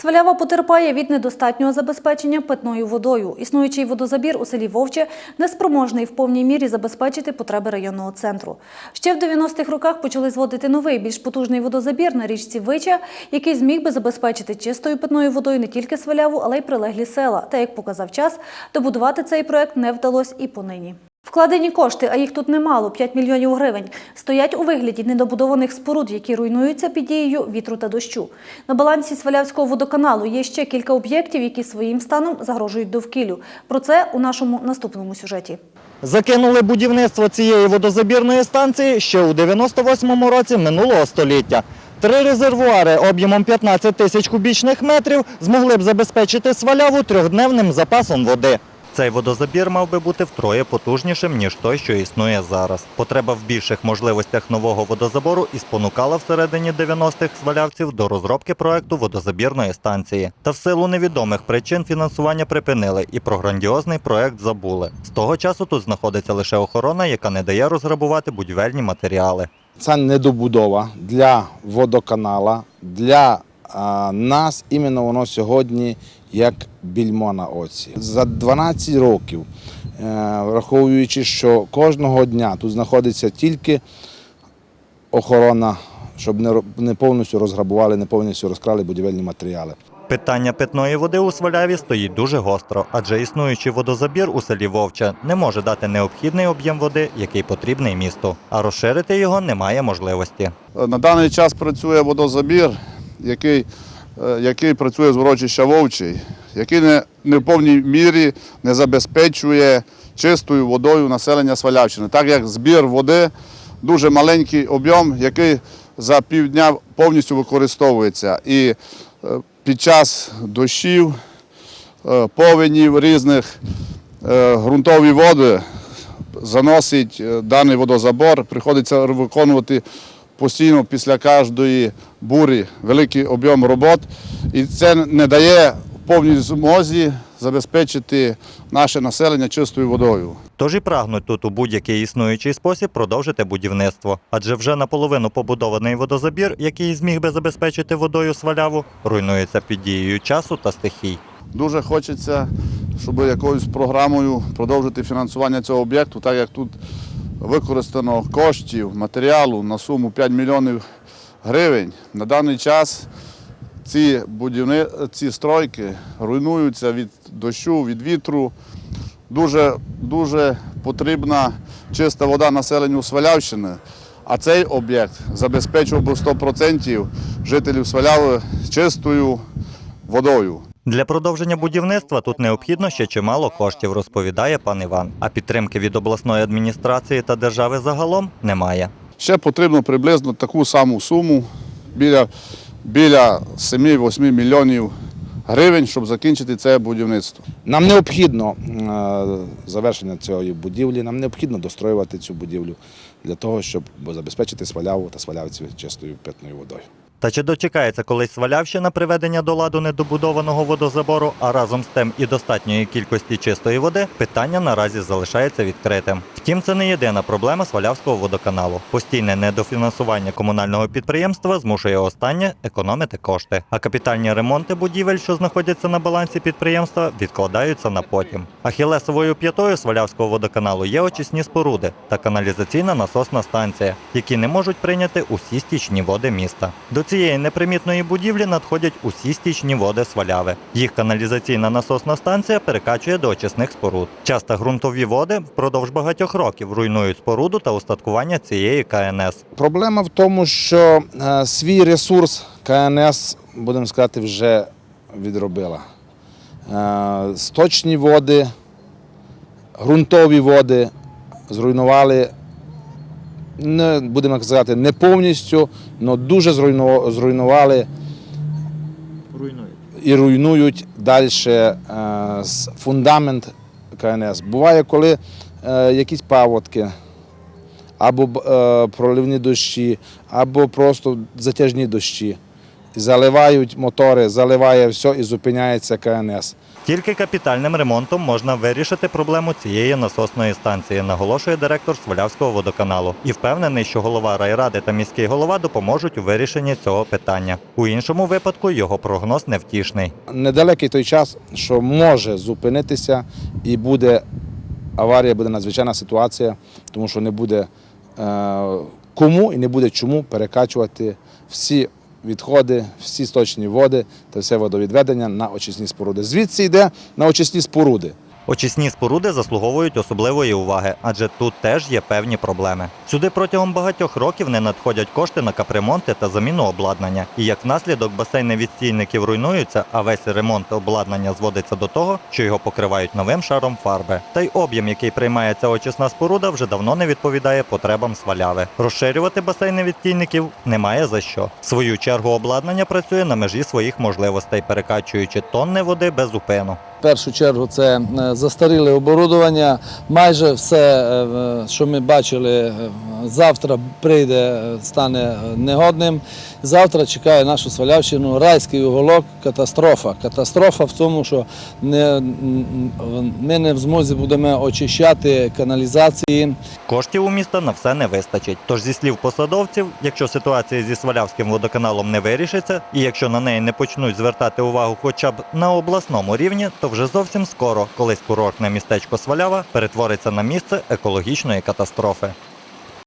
Свалява потерпає від недостатнього забезпечення питною водою. Існуючий водозабір у селі Вовче неспроможний в повній мірі забезпечити потреби районного центру. Ще в 90-х роках почали зводити новий, більш потужний водозабір на річці Вича, який зміг би забезпечити чистою питною водою не тільки Сваляву, але й прилеглі села. Та як показав час, добудувати цей проект не вдалося і понині. Вкладені кошти, а їх тут немало 5 мільйонів гривень, стоять у вигляді недобудованих споруд, які руйнуються під дією вітру та дощу. На балансі Свалявського водоканалу є ще кілька об'єктів, які своїм станом загрожують довкіллю. Про це у нашому наступному сюжеті. Закинули будівництво цієї водозабірної станції ще у 98-му році минулого століття. Три резервуари об'ємом 15 тисяч кубічних метрів змогли б забезпечити сваляву трьохдневним запасом води. Цей водозабір мав би бути втроє потужнішим, ніж той, що існує зараз. Потреба в більших можливостях нового водозабору і спонукала всередині 90-х свалявців до розробки проекту водозабірної станції. Та в силу невідомих причин фінансування припинили і про грандіозний проект забули. З того часу тут знаходиться лише охорона, яка не дає розграбувати будівельні матеріали. Це недобудова для водоканала, для нас іменно воно сьогодні як більмо на оці. За 12 років, е, враховуючи, що кожного дня тут знаходиться тільки охорона, щоб не, повністю розграбували, не повністю розкрали будівельні матеріали. Питання питної води у Сваляві стоїть дуже гостро, адже існуючий водозабір у селі Вовча не може дати необхідний об'єм води, який потрібний місту, а розширити його немає можливості. На даний час працює водозабір, який, який працює з урочища Вовчий, який не, не в повній мірі не забезпечує чистою водою населення Свалявщини. Так як збір води дуже маленький об'єм, який за півдня повністю використовується. І е, під час дощів, е, повенів різних е, ґрунтові води заносить е, даний водозабор, приходиться виконувати постійно після кожної бурі великий об'єм робот. І це не дає повній змозі забезпечити наше населення чистою водою. Тож і прагнуть тут у будь-який існуючий спосіб продовжити будівництво, адже вже наполовину побудований водозабір, який зміг би забезпечити водою сваляву, руйнується під дією часу та стихій. Дуже хочеться, щоб якоюсь програмою продовжити фінансування цього об'єкту, так як тут використано коштів, матеріалу на суму 5 мільйонів гривень. На даний час ці, будівни... ці стройки руйнуються від дощу, від вітру. Дуже, дуже потрібна чиста вода населенню Свалявщини. А цей об'єкт забезпечував би 100% жителів Сваляви чистою водою. Для продовження будівництва тут необхідно ще чимало коштів, розповідає пан Іван. А підтримки від обласної адміністрації та держави загалом немає. Ще потрібно приблизно таку саму суму біля, біля 7-8 мільйонів гривень, щоб закінчити це будівництво. Нам необхідно е, завершення цієї будівлі, нам необхідно достроювати цю будівлю для того, щоб забезпечити сваляву та свалявців чистою питною водою. Та чи дочекається колись Свалявщина приведення до ладу недобудованого водозабору, а разом з тим і достатньої кількості чистої води, питання наразі залишається відкритим. Втім, це не єдина проблема Свалявського водоканалу. Постійне недофінансування комунального підприємства змушує останнє економити кошти, а капітальні ремонти будівель, що знаходяться на балансі підприємства, відкладаються на потім. Ахілесовою п'ятою Свалявського водоканалу є очисні споруди та каналізаційна насосна станція, які не можуть прийняти усі стічні води міста. До цієї непримітної будівлі надходять усі стічні води Сваляви. Їх каналізаційна насосна станція перекачує до очисних споруд. Часто ґрунтові води впродовж багатьох років руйнують споруду та устаткування цієї КНС. Проблема в тому, що е, свій ресурс КНС, будемо сказати, вже відробила. Е, сточні води, ґрунтові води зруйнували, не, будемо сказати, не повністю, але дуже зруйнували Руйнують. і руйнують далі е, фундамент КНС. Буває, коли е, якісь паводки, або е, проливні дощі, або просто затяжні дощі. заливають мотори, заливає все і зупиняється КНС. Тільки капітальним ремонтом можна вирішити проблему цієї насосної станції, наголошує директор Свалявського водоканалу. І впевнений, що голова райради та міський голова допоможуть у вирішенні цього питання. У іншому випадку його прогноз невтішний. Недалекий той час, що може зупинитися і буде аварія, буде надзвичайна ситуація, тому що не буде е, кому і не буде чому перекачувати всі відходи, всі сточні води та все водовідведення на очисні споруди. Звідси йде на очисні споруди. Очисні споруди заслуговують особливої уваги, адже тут теж є певні проблеми. Сюди протягом багатьох років не надходять кошти на капремонти та заміну обладнання. І як наслідок басейни відстійників руйнуються, а весь ремонт обладнання зводиться до того, що його покривають новим шаром фарби. Та й об'єм, який приймає ця очисна споруда, вже давно не відповідає потребам сваляви. Розширювати басейни відстійників немає за що. В свою чергу обладнання працює на межі своїх можливостей, перекачуючи тонни води без зупину. Першу чергу це е, застаріле оборудовання. Майже все, е, що ми бачили, е, завтра прийде, стане негодним. Завтра чекає нашу Свалявщину райський уголок, катастрофа. Катастрофа в тому, що не, ми не в змозі будемо очищати каналізації. Коштів у міста на все не вистачить. Тож, зі слів посадовців, якщо ситуація зі Свалявським водоканалом не вирішиться, і якщо на неї не почнуть звертати увагу хоча б на обласному рівні, то вже зовсім скоро колись курортне містечко Свалява перетвориться на місце екологічної катастрофи.